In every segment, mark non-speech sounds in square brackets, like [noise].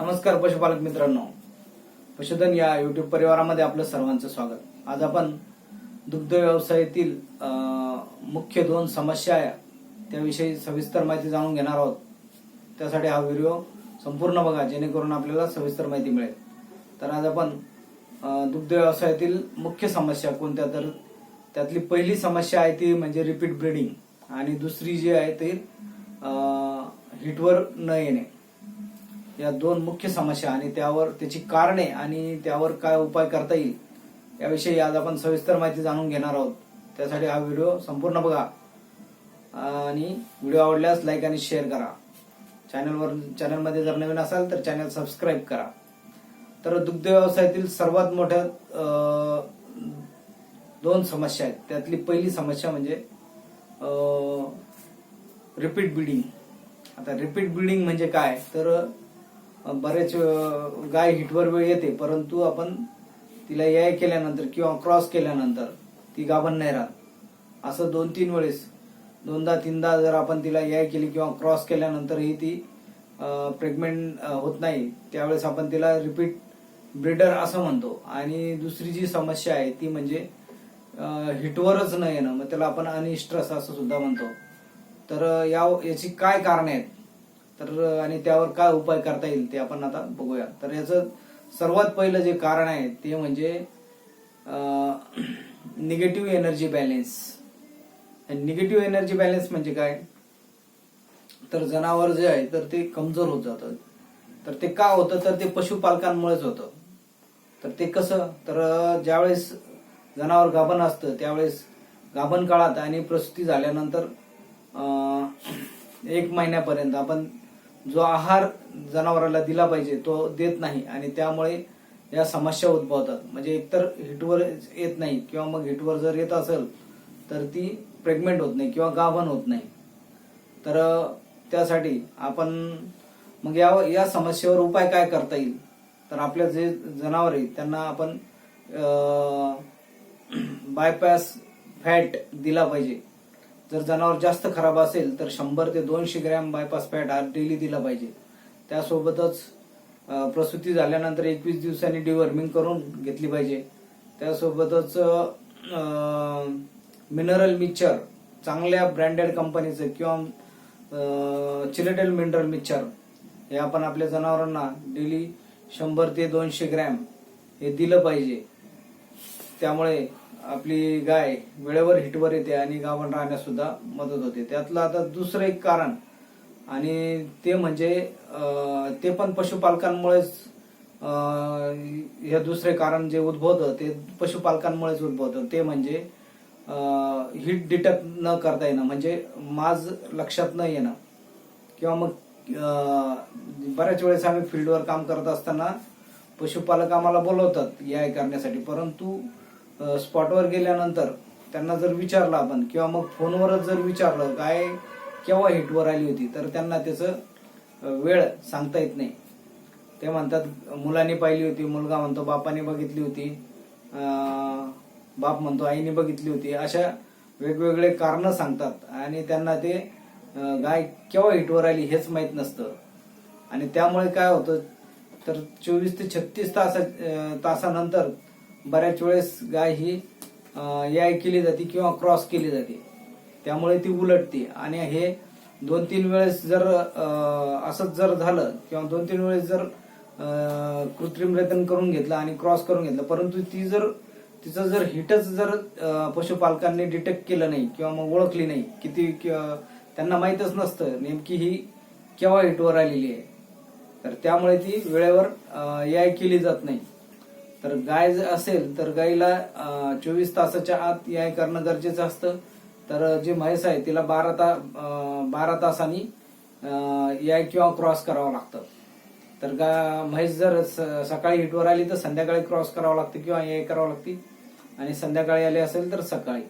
नमस्कार पशुपालक मित्रांनो. पशुधन या युट्यूब परिवारामध्ये आपलं सर्वांचं स्वागत. आज आपण दुग्ध व्यवसायातील मुख्य दोन समस्या आहे त्याविषयी सविस्तर माहिती जाणून घेणार आहोत. त्यासाठी हा व्हिडिओ संपूर्ण बघा जेणेकरून आपल्याला सविस्तर माहिती मिळेल. तर आज आपण दुग्ध व्यवसायातील मुख्य समस्या कोणत्या? तर त्यातली पहिली समस्या आहे ती म्हणजे रिपीट ब्रीडिंग आणि दुसरी जी आहे ती हिटवर न येणे. या दोन मुख्य समस्या आणि त्यावर त्याची कारणे आणि त्यावर काय उपाय करता येईल याविषयी आज आपण सविस्तर माहिती जाणून घेणार आहोत. त्यासाठी हा व्हिडिओ संपूर्ण बघा आणि व्हिडिओ आवडल्यास लाईक आणि शेअर करा. चॅनलवर चॅनलमध्ये जर नवीन असाल तर चॅनल सबस्क्राईब करा. तर दुग्ध व्यवसायातील सर्वात मोठ्या दोन समस्या आहेत. त्यातली पहिली समस्या म्हणजे रिपीट ब्रीडिंग आता रिपीट ब्रीडिंग म्हणजे काय? तर बरेच गाय हिटवर वेळ येते परंतु आपण तिला याय केल्यानंतर किंवा क्रॉस केल्यानंतर ती गाभण नाही राहत. असं दोन तीन वेळेस दोनदा तीनदा जर आपण तिला याय केली किंवा क्रॉस केल्यानंतरही ती प्रेग्नेंट होत नाही त्यावेळेस आपण तिला रिपीट ब्रिडर असं म्हणतो. आणि दुसरी जी समस्या आहे ती म्हणजे हिटवरच न येणं मग त्याला आपण अनिस्ट्रस असं सुद्धा म्हणतो. तर या याची काय कारणे आहेत? तर आणि त्यावर काय उपाय करता येईल ते आपण आता बघूया. तर याचं सर्वात पहिलं जे कारण आहे ते म्हणजे negative energy balance negative energy balance म्हणजे काय? तर जनावर जे आहे तर ते कमजोर होत जातं. तर ते का होतं? तर ते पशुपालकांमुळेच होतं. तर ते कसं? तर ज्यावेळेस जनावर गाभण असतं त्यावेळेस गाभण काळात आणि प्रसूती झाल्यानंतर एक महिन्यापर्यंत आपण जो आहार जनावराला दिला पाहिजे तो देत नाही आणि त्यामुळे या समस्या उद्भवतात. म्हणजे एकतर हिटवर येत नाही किंवा मग हिटवर जर येत असेल तर ती प्रेग्नेंट होत नाही किंवा गाभण होत नाही. तर त्यासाठी आपण मग या या समस्येवर उपाय काय करता येईल? तर आपल्या जे जनावर आहेत त्यांना आपण बायपास फॅट [clears throat] दिला पाहिजे. जर जनावर जास्त खराब असेल तर शंभर ते दोनशे ग्रॅम बायपास पॅड हा डेली दिला पाहिजे. त्यासोबतच प्रसूती झाल्यानंतर एकवीस दिवसांनी डिवर्मिंग करून घेतली पाहिजे. त्यासोबतच मिनरल मिक्सचर चांगल्या ब्रँडेड कंपनीचं किंवा चिलेटेल मिनरल मिक्सचर हे आपण आपल्या जनावरांना डेली शंभर ते दोनशे ग्रॅम हे दिलं पाहिजे. त्यामुळे आपली गाय वेळेवर हिटवर येते आणि गाभण राहण्यास सुद्धा मदत होते. त्यातलं आता दुसरं एक कारण आणि ते म्हणजे ते पण पशुपालकांमुळेच हे दुसरे कारण जे उद्भवतं ते पशुपालकांमुळेच उद्भवतं. ते म्हणजे हिट डिटेक्ट न करता येणं म्हणजे माज लक्षात न येणं. किंवा मग बऱ्याच वेळेस आम्ही फील्डवर काम करत असताना पशुपालक आम्हाला बोलवतात याय करण्यासाठी. परंतु स्पॉटवर गेल्यानंतर त्यांना जर विचारलं आपण किंवा मग फोनवरच जर विचारलं काय केव्हा हिटवर आली होती तर त्यांना त्याचं वेळ सांगता येत नाही. ते म्हणतात मुलाने पाहिली होती मुलगा म्हणतो बापाने बघितली होती बाप म्हणतो आईने बघितली होती. अशा वेगवेगळे कारणं सांगतात. आणि त्यांना ते गाय केव्हा हिटवर आली हेच माहीत नसतं. आणि त्यामुळे काय होतं तर चोवीस ते छत्तीस तासा तासानंतर बऱ्याच वेळेस गाय ही याय केली जाते किंवा क्रॉस केली जाते. त्यामुळे ती उलटते. आणि हे दोन तीन वेळेस जर असंच जर झालं किंवा दोन तीन वेळेस जर कृत्रिम रेतन करून घेतलं आणि क्रॉस करून घेतलं परंतु ती जर तिचं जर हिटच जर पशुपालकांनी डिटेक्ट केलं नाही किंवा मग ओळखली नाही किती त्यांना माहीतच नसतं नेमकी ही केव्हा हिटवर आलेली आहे. तर त्यामुळे ती वेळेवर याय केली जात नाही. तर गाय जर असेल तर गायीला चोवीस तासाच्या आत याय करणं गरजेचं असतं. तर जी म्हैस आहे तिला बारा ता बारा तासांनी याय किंवा क्रॉस करावं लागतं. तर गा म्हैस जर स- सकाळी हिटवर आली तर संध्याकाळी क्रॉस करावं लागतं किंवा याय करावं लागते. आणि संध्याकाळी आली असेल तर सकाळी.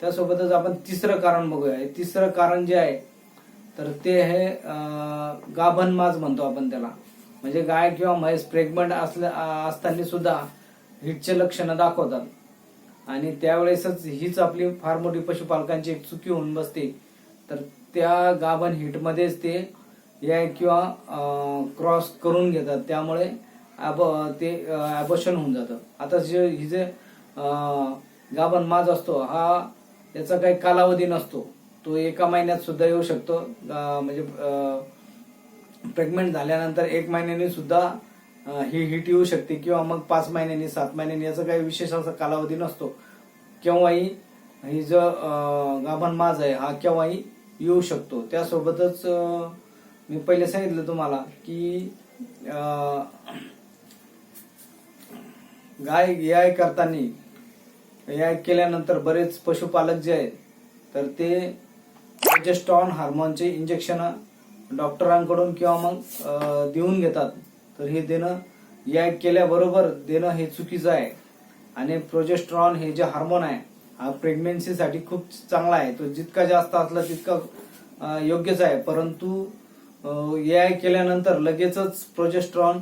त्यासोबतच आपण तिसरं कारण बघूया. तिसरं कारण जे आहे तर ते आहे गाभन माज म्हणतो आपण त्याला. म्हणजे गाय किंवा म्हैस प्रेग्नंट असल्या असताना सुद्धा हिटचे लक्षणं दाखवतात. आणि त्यावेळेसच हीच आपली फार मोठी पशुपालकांची एक चुकी होऊन बसते. तर त्या गाभण हिटमध्येच ते या किंवा क्रॉस करून घेतात. त्यामुळे ॲब- ते ॲबोशन होऊन जातं. आता जे ही जे गाभण माज असतो हा याचा काही कालावधी नसतो. तो एका महिन्यात सुद्धा येऊ शकतो. म्हणजे प्रेग्नेंट झाल्यानंतर एक महिन्याने सुद्धा ही हिट येऊ शकते किंवा मग पाच महिन्यांनी सात महिन्यांनी याचा काही विशेष असा कालावधी नसतो. केव्हाही ही जो गाभण माज आहे हा केव्हाही येऊ शकतो. त्यासोबतच मी पहिले सांगितलं तुम्हाला की गाय याय करताना याय केल्यानंतर बरेच पशुपालक जे आहेत तर ते प्रोजेस्ट्रॉन हार्मोनचे इंजेक्शन डॉक्टरांकडून किंवा मग देऊन घेतात. तर हे देणं या केल्याबरोबर देणं हे चुकीचं आहे. आणि प्रोजेस्ट्रॉन हे जे हार्मोन आहे हा प्रेग्नेन्सीसाठी खूप चांगला आहे. तो जितका जास्त असला तितका योग्यच आहे. परंतु ए आय केल्यानंतर लगेचच प्रोजेस्ट्रॉन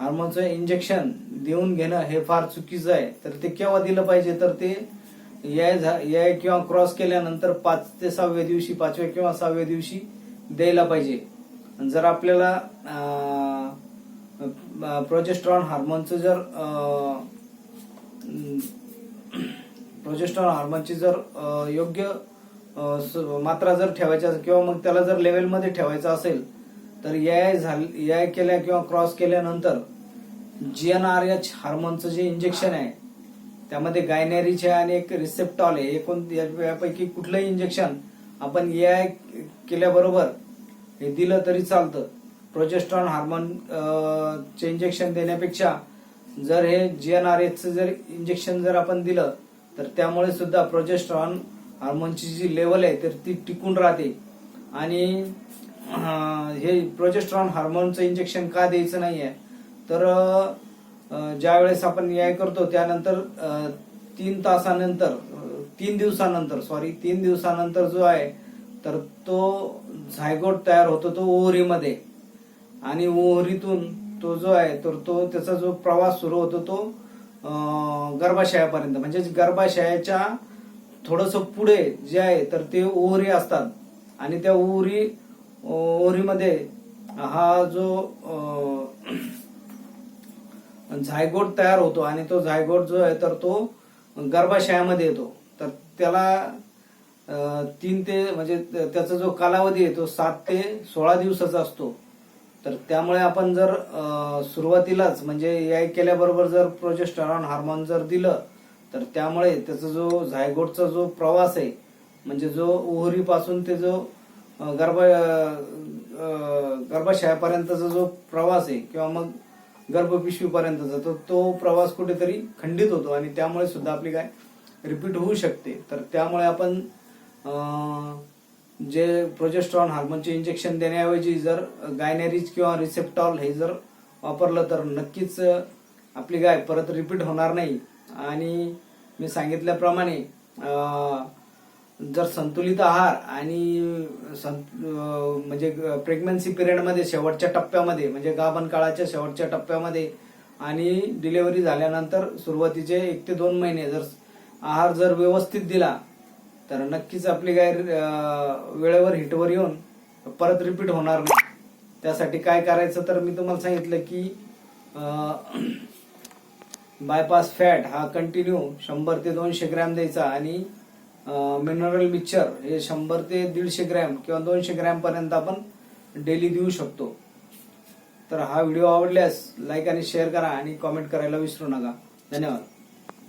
हार्मोनचं इंजेक्शन देऊन घेणं हे फार चुकीचं आहे. तर ते केव्हा दिलं पाहिजे? तर ते ए झा- किंवा क्रॉस केल्यानंतर पाच ते सहाव्या दिवशी पाचव्या किंवा सहाव्या दिवशी द्यायला पाहिजे. जर आपल्याला प्रोजेस्ट्रॉन हार्मोनचं जर प्रोजेस्ट्रॉन हार्मोनची जर योग्य स- मात्रा जर ठेवायची असेल किंवा मग त्याला जर लेवलमध्ये ठेवायचं असेल तर या झाल याय केल्या किंवा क्रॉस केल्यानंतर जी एन आर एच हार्मोनचं जे इंजेक्शन आहे त्यामध्ये गायनेरीचे आणि एक रिसेप्टॉल आहे एकूण या- यापैकी कुठलंही इंजेक्शन आपण या केल्याबरोबर हे दिलं तरी चालतं. प्रोजेस्ट्रॉन हार्मोन चे इंजेक्शन देण्यापेक्षा जर हे जी एन आर एच जर इंजेक्शन जर आपण दिलं तर त्यामुळे सुद्धा प्रोजेस्ट्रॉन हार्मोनची जी लेवल आहे तर ती टिकून राहते. आणि हे प्रोजेस्ट्रॉन हार्मोनचं इंजेक्शन का द्यायचं नाहीये तर ज्या वेळेस आपण न्याय करतो त्यानंतर तीन तासानंतर तीन दिवसानंतर सॉरी तीन दिवसानंतर जो आहे तर तो झायगोट तयार होतो तो ओहरीमध्ये. आणि ओहरीतून तो जो आहे तर तो त्याचा जो प्रवास सुरू होतो तो गर्भाशयापर्यंत. म्हणजे गर्भाशयाच्या थोडस पुढे जे आहे तर ते ओहरी असतात. आणि त्या ओहरी ओहरीमध्ये हा जो झायगोट तयार होतो आणि तो झायगोट जो आहे तर तो गर्भाशयामध्ये येतो. तर त्याला तीन ते म्हणजे त्याचा जो कालावधी आहे तो सात ते सोळा दिवसाचा असतो. तर त्यामुळे आपण जर सुरुवातीलाच म्हणजे याय केल्याबरोबर जर प्रोजेस्टरॉन हार्मोन जर दिलं तर त्यामुळे त्याचा जो झायगोटचा जो प्रवास आहे म्हणजे जो ओहरीपासून ते जो गर्भ गर्भाशयापर्यंतचा जो प्रवास आहे किंवा मग गर्भपिशवीपर्यंतचा तो तो प्रवास कुठेतरी खंडित होतो. आणि त्यामुळे सुद्धा आपली काय रिपीट होऊ शकते. तर त्यामुळे आपण जे प्रोजेस्ट्रॉन हार्मोनचे इंजेक्शन देण्याऐवजी जर गायनेरीज किंवा रिसेप्टॉल हे जर वापरलं तर नक्कीच आपली गाय परत रिपीट होणार नाही. आणि मी सांगितल्याप्रमाणे जर संतुलित आहार आणि सं- म्हणजे प्रेग्नन्सी पिरियडमध्ये शेवटच्या टप्प्यामध्ये म्हणजे गाभण काळाच्या शेवटच्या टप्प्यामध्ये आणि डिलिव्हरी झाल्यानंतर सुरुवातीचे एक ते दोन महिने जर आहार जर व्यवस्थित दिला तर नक्कीच आपली गाय वेळेवर हिटवर येऊन परत रिपीट होणार नाही. त्यासाठी काय करायचं तर मी तुम्हाला सांगितलं की बायपास फॅट हा कंटिन्यू शंभर ते दोनशे ग्रॅम द्यायचा आणि मिनरल मिक्सचर हे शंभर ते दीडशे ग्रॅम किंवा दोनशे ग्रॅम पर्यंत आपण डेली देऊ शकतो. तर हा व्हिडिओ आवडल्यास लाईक आणि शेअर करा आणि कॉमेंट करायला विसरू नका. धन्यवाद.